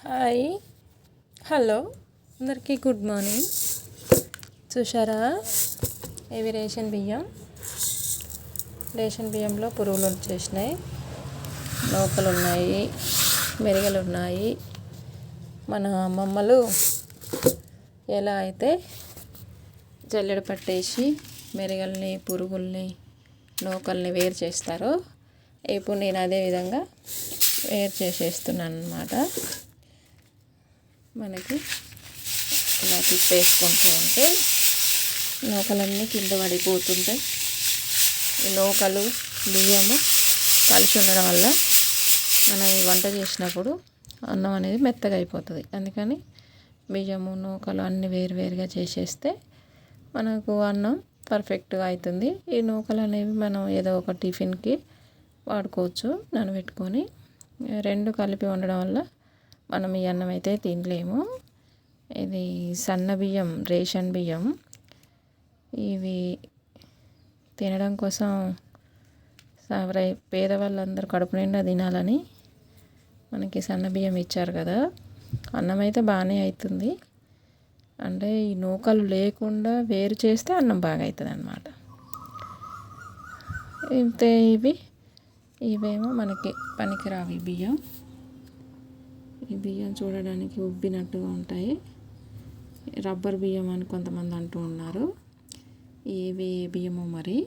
Hi. Hello. అందరికీ good morning. చూసారా ఇవి రేషన్ బియ్యం. రేషన్ బియ్యంలో పురుగులు వచ్చేసినాయి. నౌకలు ఉన్నాయి మెరుగలు ఉన్నాయి మన అమ్మమ్మలు ఎలా అయితే జల్లెడ పట్టేసి మెరుగల్ని పురుగుల్ని నూకల్ని వేరు చేస్తారో ఇప్పుడు నేను అదే విధంగా వేరు చేసేస్తున్నాను అనమాట మనకి ఇలా తిప్పేసుకుంటూ ఉంటే నూకలన్నీ కింద పడిపోతుంటాయి. ఈ నూకలు బియ్యము కలిసి ఉండడం వల్ల మనం ఈ వంట చేసినప్పుడు అన్నం అనేది మెత్తగా అయిపోతుంది. అందుకని బియ్యము నూకలు అన్నీ వేరువేరుగా చేసేస్తే మనకు అన్నం పర్ఫెక్ట్గా అవుతుంది ఈ నూకలు అనేవి మనం ఏదో ఒక టిఫిన్కి వాడుకోవచ్చు నానబెట్టుకొని. రెండు కలిపి ఉండడం వల్ల మనం ఈ అన్నం అయితే తినలేము. ఇది సన్న బియ్యం రేషన్ బియ్యం. ఇవి తినడం కోసం పేదవాళ్ళందరూ కడుపు నిండా తినాలని మనకి సన్న బియ్యం ఇచ్చారు కదా. అన్నం అయితే బాగానే అవుతుంది అంటే ఈ నూకలు లేకుండా వేరు చేస్తే అన్నం బాగా అవుతుంది అన్నమాట ఇంతే ఇవి. ఇవేమో మనకి పనికిరావి బియ్యం. ఈ బియ్యం చూడడానికి ఉబ్బినట్టుగా ఉంటాయి. రబ్బర్ బియ్యం అని కొంతమంది అంటూ ఉన్నారు. ఏవి బియ్యము మరి?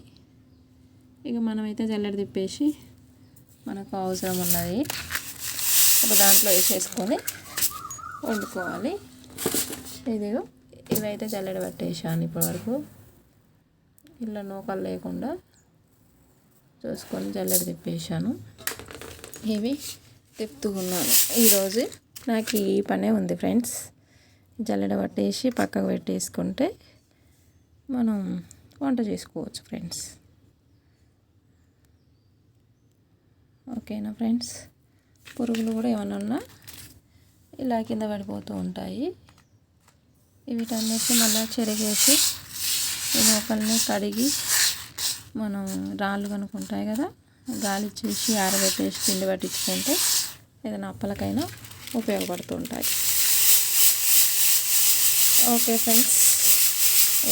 ఇక మనమైతే జల్లెడ తిప్పేసి మనకు అవసరం ఉన్నది. ఒక దాంట్లో వేసేసుకొని వండుకోవాలి. ఇదిగో ఇవైతే జల్లెడ పట్టేసాను ఇప్పటివరకు. ఇలా నూకలు లేకుండా చూసుకొని జల్లెడ తిప్పేసాను ఇవి తిప్పుతూ ఉన్నాను. ఈరోజు నాకు ఈ పనే ఉంది ఫ్రెండ్స్. జల్లెడ పట్టేసి పక్కకు పెట్టేసుకుంటే మనం వంట చేసుకోవచ్చు ఫ్రెండ్స్. ఓకేనా ఫ్రెండ్స్? పురుగులు కూడా ఏమైనా ఉన్నా ఇలా కింద పడిపోతూ ఉంటాయి. వీటన్నిటిని మళ్ళీ చెరిగేసి ఈ కడిగి మనం రాళ్ళు కనుక్కుంటాయి కదా గాలి చేసి ఆరబెట్టేసి పిండి పట్టించుకుంటే ఏదైనా అప్పలకైనా ఉపయోగపడుతుంటాయి. ఓకే ఫ్రెండ్స్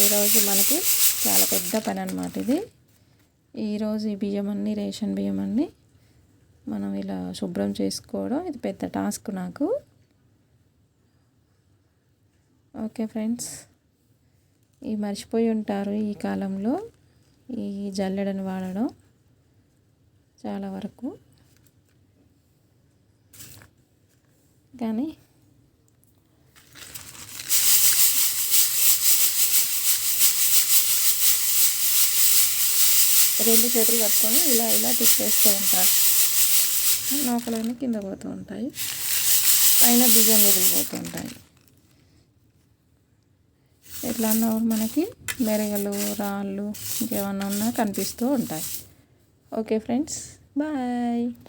ఈరోజు మనకి చాలా పెద్ద పని అనమాట ఇది. ఈరోజు ఈ బియ్యం అన్నీ రేషన్ బియ్యం అన్నీ మనం ఇలా శుభ్రం చేసుకోవడం ఇది పెద్ద టాస్క్ నాకు. ఓకే ఫ్రెండ్స్ ఈ మర్చిపోయి ఉంటారు ఈ కాలంలో ఈ జల్లెడను వాడడం చాలా వరకు. కానీ రెండు చేతులు కట్టుకొని ఇలా ఇలా తిప్పేస్తూ ఉంటారు. నూకలన్నీ కింద పోతూ ఉంటాయి. పైన బియ్యం మిగిలిపోతూ ఉంటాయి. ఎట్లా అన్నప్పుడు మనకి మెరగలు రాళ్ళు ఇంకేమన్నా ఉన్నా కనిపిస్తూ ఉంటాయి. Okay friends bye.